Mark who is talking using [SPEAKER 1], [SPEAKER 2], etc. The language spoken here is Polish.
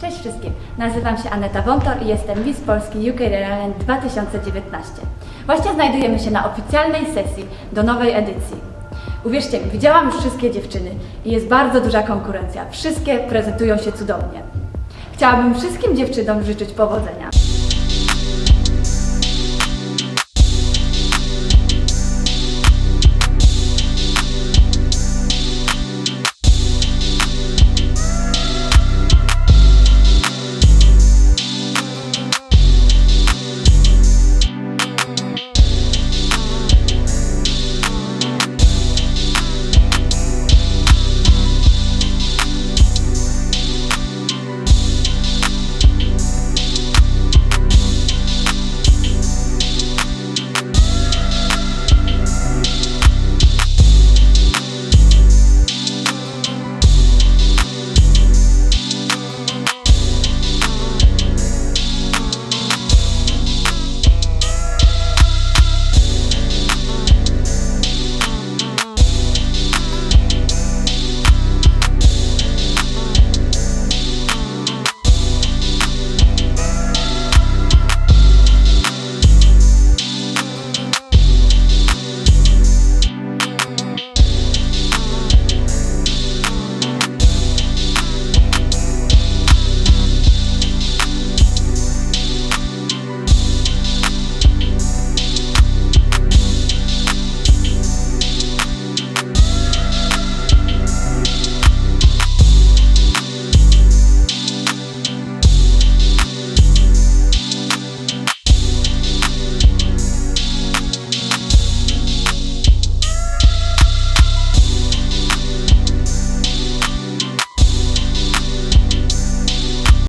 [SPEAKER 1] Cześć wszystkim, nazywam się Aneta Wątor i jestem Miss Polski UK Talent 2019. Właśnie znajdujemy się na oficjalnej sesji do nowej edycji. Uwierzcie mi, widziałam już wszystkie dziewczyny i jest bardzo duża konkurencja. Wszystkie prezentują się cudownie. Chciałabym wszystkim dziewczynom życzyć powodzenia.